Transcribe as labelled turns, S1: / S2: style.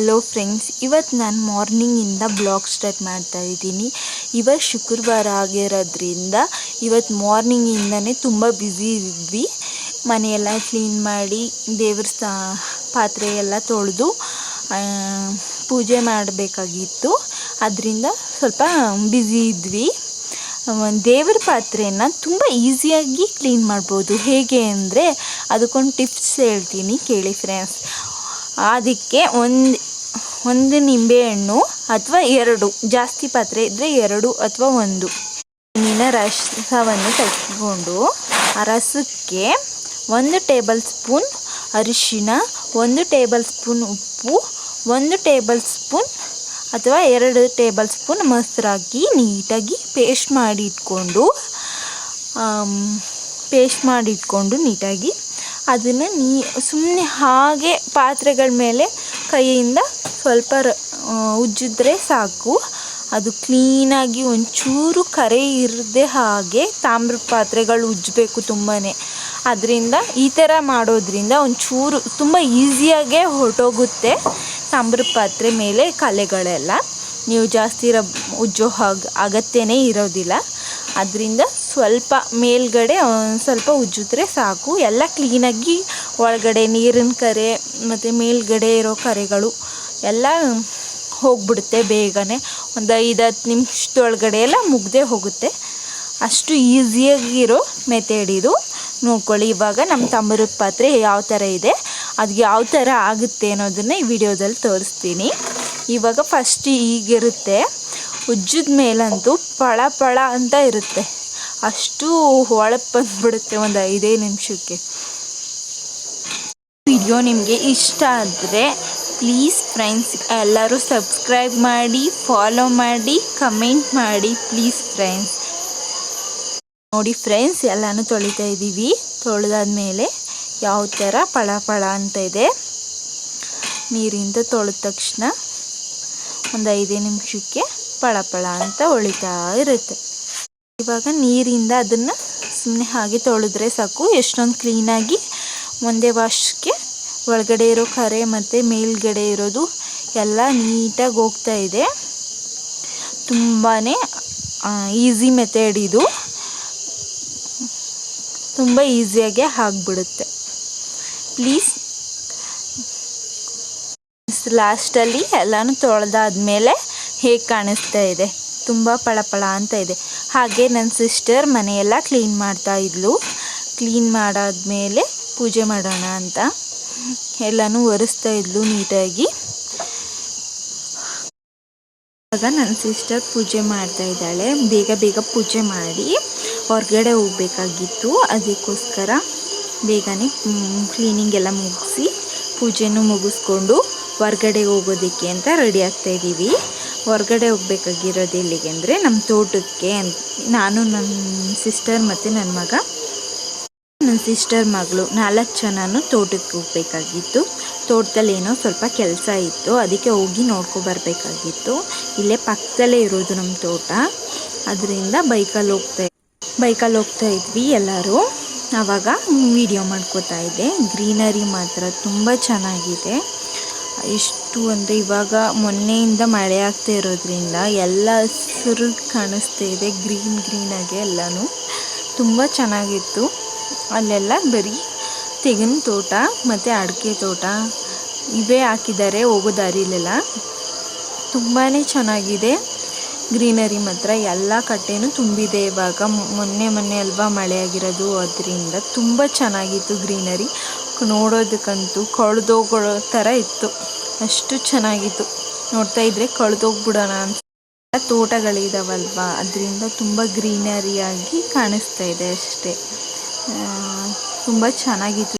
S1: Hello friends ಇವತ್ತು ನಾನು ಮಾರ್ನಿಂಗಿಂದ blog start ಮಾಡ್ತಾ ಇದ್ದೀನಿ. ಇವತ್ತು ಶುಕ್ರವಾರ ಆಗಿರೋದ್ರಿಂದ ಇವತ್ತು ಮಾರ್ನಿಂಗಿಂದನೇ ತುಂಬ ಬ್ಯುಸಿ ಇದ್ವಿ. ಮನೆಯೆಲ್ಲ ಕ್ಲೀನ್ ಮಾಡಿ, ದೇವ್ರ ಸ್ಥಾ ಪಾತ್ರೆ ಎಲ್ಲ ತೊಳೆದು ಪೂಜೆ ಮಾಡಬೇಕಾಗಿತ್ತು. ಅದರಿಂದ ಸ್ವಲ್ಪ ಬ್ಯುಸಿ ಇದ್ವಿ. ದೇವರ ಪಾತ್ರೆನ ತುಂಬ ಈಸಿಯಾಗಿ ಕ್ಲೀನ್ ಮಾಡ್ಬೋದು. ಹೇಗೆ ಅಂದರೆ, ಅದಕ್ಕೊಂದು ಟಿಪ್ಸ್ ಹೇಳ್ತೀನಿ ಕೇಳಿ ಫ್ರೆಂಡ್ಸ್ ಅದಕ್ಕೆ ಒಂದು ಒಂದು ನಿಂಬೆಹಣ್ಣು ಅಥವಾ ಎರಡು. ಜಾಸ್ತಿ ಪಾತ್ರೆ ಇದ್ದರೆ ಎರಡು ಅಥವಾ ಒಂದು. ಹಣ್ಣಿನ ರಸವನ್ನು ತೆಗೆದುಕೊಂಡು ಆ ರಸಕ್ಕೆ ಒಂದು ಟೇಬಲ್ ಸ್ಪೂನ್ ಅರಿಶಿಣ, ಒಂದು ಟೇಬಲ್ ಸ್ಪೂನ್ ಉಪ್ಪು, ಒಂದು ಟೇಬಲ್ ಸ್ಪೂನ್ ಅಥವಾ ಎರಡು ಟೇಬಲ್ ಸ್ಪೂನ್ ಮೊಸರಾಕಿ ನೀಟಾಗಿ ಪೇಸ್ಟ್ ಮಾಡಿ ಇಟ್ಕೊಂಡು ಪೇಸ್ಟ್ ಮಾಡಿ ಇಟ್ಕೊಂಡು ನೀಟಾಗಿ ಅದನ್ನು ನೀ ಸುಮ್ಮನೆ ಹಾಗೆ ಪಾತ್ರೆಗಳ ಮೇಲೆ ಕೈಯಿಂದ ಸ್ವಲ್ಪ ರ ಉಜ್ಜಿದ್ರೆ ಸಾಕು. ಅದು ಕ್ಲೀನಾಗಿ ಒಂಚೂರು ಕರೆ ಇರದೆ ಹಾಗೆ ತಾಮ್ರ ಪಾತ್ರೆಗಳು ಉಜ್ಜಬೇಕು ತುಂಬಾ ಅದರಿಂದ ಈ ಥರ ಮಾಡೋದ್ರಿಂದ ಒಂಚೂರು ತುಂಬ ಈಸಿಯಾಗೇ ಹೊರಟೋಗುತ್ತೆ ತಾಮ್ರ ಪಾತ್ರೆ ಮೇಲೆ ಕಲೆಗಳೆಲ್ಲ. ನೀವು ಜಾಸ್ತಿ ರಬ್ ಉಜ್ಜೋ ಹಾಗೆ ಅಗತ್ಯನೇ ಇರೋದಿಲ್ಲ. ಅದರಿಂದ ಸ್ವಲ್ಪ ಮೇಲ್ಗಡೆ ಸ್ವಲ್ಪ ಉಜ್ಜಿದ್ರೆ ಸಾಕು. ಎಲ್ಲ ಕ್ಲೀನಾಗಿ ಒಳಗಡೆ ನೀರಿನ ಕರೆ ಮತ್ತು ಮೇಲ್ಗಡೆ ಇರೋ ಕರೆಗಳು ಎಲ್ಲ ಹೋಗ್ಬಿಡುತ್ತೆ ಬೇಗನೆ. ಒಂದು ಐದು ಹತ್ತು ನಿಮಿಷದೊಳಗಡೆ ಎಲ್ಲ ಮುಗ್ದೇ ಹೋಗುತ್ತೆ. ಅಷ್ಟು ಈಸಿಯಾಗಿರೋ ಮೆಥಡ್ ಇದು. ನೋಡ್ಕೊಳ್ಳಿ, ಇವಾಗ ನಮ್ಮ ತಮ್ಮರದ ಪಾತ್ರೆ ಯಾವ ಥರ ಇದೆ, ಅದು ಯಾವ ಥರ ಆಗುತ್ತೆ ಅನ್ನೋದನ್ನು ಈ ವಿಡಿಯೋದಲ್ಲಿ ತೋರಿಸ್ತೀನಿ. ಇವಾಗ ಫಸ್ಟ್ ಈಗಿರುತ್ತೆ. ಉಜ್ಜಿದ ಮೇಲಂತೂ ಪಳ ಪಳ ಅಂತ ಇರುತ್ತೆ. ಅಷ್ಟು ಹೊಳಪು ಬಂದ್ಬಿಡುತ್ತೆ ಒಂದು ಐದೇ ನಿಮಿಷಕ್ಕೆ. ವಿಡಿಯೋ ನಿಮಗೆ ಇಷ್ಟ ಆದರೆ ಪ್ಲೀಸ್ ಫ್ರೆಂಡ್ಸ್ ಎಲ್ಲರೂ ಸಬ್ಸ್ಕ್ರೈಬ್ ಮಾಡಿ ಫಾಲೋ ಮಾಡಿ ಕಮೆಂಟ್ ಮಾಡಿ ಪ್ಲೀಸ್ ಫ್ರೆಂಡ್ಸ್ ನೋಡಿ ಫ್ರೆಂಡ್ಸ್ ಎಲ್ಲನೂ ತೊಳಿತಾ ಇದ್ದೀವಿ ತೊಳೆದಾದ್ಮೇಲೆ ಯಾವ ಥರ ಪಳ ಪಳ ಅಂತ ಇದೆ. ನೀರಿಂದ ತೊಳೆದ ತಕ್ಷಣ ಒಂದು ಐದೇ ನಿಮಿಷಕ್ಕೆ ಪಳ ಪಳ ಅಂತ ಹೊಳಿತಾ ಇರುತ್ತೆ. ಇವಾಗ ನೀರಿಂದ ಅದನ್ನು ಸುಮ್ಮನೆ ಹಾಗೆ ತೊಳೆದ್ರೆ ಸಾಕು. ಎಷ್ಟೊಂದು ಕ್ಲೀನಾಗಿ ಒಂದೇ ವಾಶ್ಗೆ ಒಳಗಡೆ ಇರೋ ಕರೆ ಮತ್ತು ಮೇಲ್ಗಡೆ ಇರೋದು ಎಲ್ಲ ನೀಟಾಗಿ ಹೋಗ್ತಾ ಇದೆ. ತುಂಬಾ ಈಸಿ ಮೆಥಡ್ ಇದು. ತುಂಬ ಈಸಿಯಾಗೆ ಆಗಿಬಿಡುತ್ತೆ. ಪ್ಲೀಸ್ ಲಾಸ್ಟಲ್ಲಿ ಎಲ್ಲನೂ ತೊಳೆದಾದ್ಮೇಲೆ ಹೇಗೆ ಕಾಣಿಸ್ತಾ ಇದೆ? ತುಂಬ ಪಳಪಳ ಅಂತ ಇದೆ. ಹಾಗೆ ನನ್ನ ಸಿಸ್ಟರ್ ಮನೆಯೆಲ್ಲ ಕ್ಲೀನ್ ಮಾಡ್ತಾ ಇದ್ಲು. ಕ್ಲೀನ್ ಮಾಡಾದ್ಮೇಲೆ ಪೂಜೆ ಮಾಡೋಣ ಅಂತ. ಎಲ್ಲನೂ ಒರೆಸ್ತಾ ಇದ್ಲು ನೀಟಾಗಿ. ಆಗ ನನ್ನ ಸಿಸ್ಟರ್ ಪೂಜೆ ಮಾಡ್ತಾ ಇದ್ದಾಳೆ. ಬೇಗ ಬೇಗ ಪೂಜೆ ಮಾಡಿ ಹೊರಗಡೆ ಹೋಗ್ಬೇಕಾಗಿತ್ತು. ಅದಕ್ಕೋಸ್ಕರ ಬೇಗನೆ ಕ್ಲೀನಿಂಗ್ ಎಲ್ಲ ಮುಗಿಸಿ ಪೂಜೆನೂ ಮುಗಿಸ್ಕೊಂಡು ಹೊರಗಡೆ ಹೋಗೋದಕ್ಕೆ ಅಂತ ರೆಡಿ ಆಗ್ತಾ ಇದ್ದೀವಿ. ಹೊರಗಡೆ ಹೋಗ್ಬೇಕಾಗಿರೋದು ಎಲ್ಲಿಗೆ ಅಂದರೆ ನಮ್ಮ ತೋಟಕ್ಕೆ ನಾನು ನನ್ನ ಸಿಸ್ಟರ್ ಮತ್ತು ನನ್ನ ಮಗ. ನನ್ನ ಸಿಸ್ಟರ್ ಮಗಳು ನಾಲ್ಕು ಜನನೂ ತೋಟಕ್ಕೆ ಹೋಗ್ಬೇಕಾಗಿತ್ತು. ತೋಟದಲ್ಲಿ ಏನೋ ಸ್ವಲ್ಪ ಕೆಲಸ ಇತ್ತು. ಅದಕ್ಕೆ ಹೋಗಿ ನೋಡ್ಕೊಬರ್ಬೇಕಾಗಿತ್ತು ಇಲ್ಲೇ ಪಕ್ಕದಲ್ಲೇ ಇರೋದು ನಮ್ಮ ತೋಟ. ಅದರಿಂದ ಬೈಕಲ್ಲಿ ಹೋಗ್ತಾ ಬೈಕಲ್ಲಿ ಹೋಗ್ತಾ ಇದ್ವಿ ಎಲ್ಲರೂ. ಆವಾಗ ವಿಡಿಯೋ ಮಾಡ್ಕೋತಾ ಇದ್ದೆ. ಗ್ರೀನರಿ ಮಾತ್ರ ತುಂಬ ಚೆನ್ನಾಗಿದೆ. ಎಷ್ಟು ಅಂದರೆ ಇವಾಗ ಮೊನ್ನೆಯಿಂದ ಮಳೆ ಆಗ್ತಾ ಇರೋದ್ರಿಂದ ಎಲ್ಲ ಹಸಿರು ಕಾಣಿಸ್ತಾ ಇದೆ. ಗ್ರೀನ್ ಗ್ರೀನಾಗೆ ಎಲ್ಲನೂ. ತುಂಬ ಚೆನ್ನಾಗಿತ್ತು. ಅಲ್ಲೆಲ್ಲ ಬರೀ ತೆಂಗಿನ ತೋಟ ಮತ್ತು ಅಡಿಕೆ ತೋಟ ಇವೇ ಹಾಕಿದ್ದಾರೆ ಹೋಗೋ ದಾರಿಲೆಲ್ಲ. ತುಂಬಾ ಚೆನ್ನಾಗಿದೆ. ಗ್ರೀನರಿ ಮಾತ್ರ ಎಲ್ಲ ಕಟ್ಟೆನೂ ತುಂಬಿದೆ ಇವಾಗ. ಮೊನ್ನೆ ಮೊನ್ನೆ ಅಲ್ವಾ ಮಳೆ ಆಗಿರೋದು, ಅದರಿಂದ ತುಂಬ ಚೆನ್ನಾಗಿತ್ತು ಗ್ರೀನರಿ. ನೋಡೋದಕ್ಕಂತೂ ಕಳೆದೋಗೋ ಥರ ಇತ್ತು. ಅಷ್ಟು ಚೆನ್ನಾಗಿತ್ತು. ನೋಡ್ತಾ ಇದ್ರೆ ಕಳೆದೋಗ್ಬಿಡೋಣ ಅಂತ. ತೋಟಗಳಿದಾವಲ್ವಾ, ಅದರಿಂದ ತುಂಬ ಗ್ರೀನರಿಯಾಗಿ ಕಾಣಿಸ್ತಾ ಇದೆ ಅಷ್ಟೇ. ತುಂಬ ಚೆನ್ನಾಗಿತ್ತು.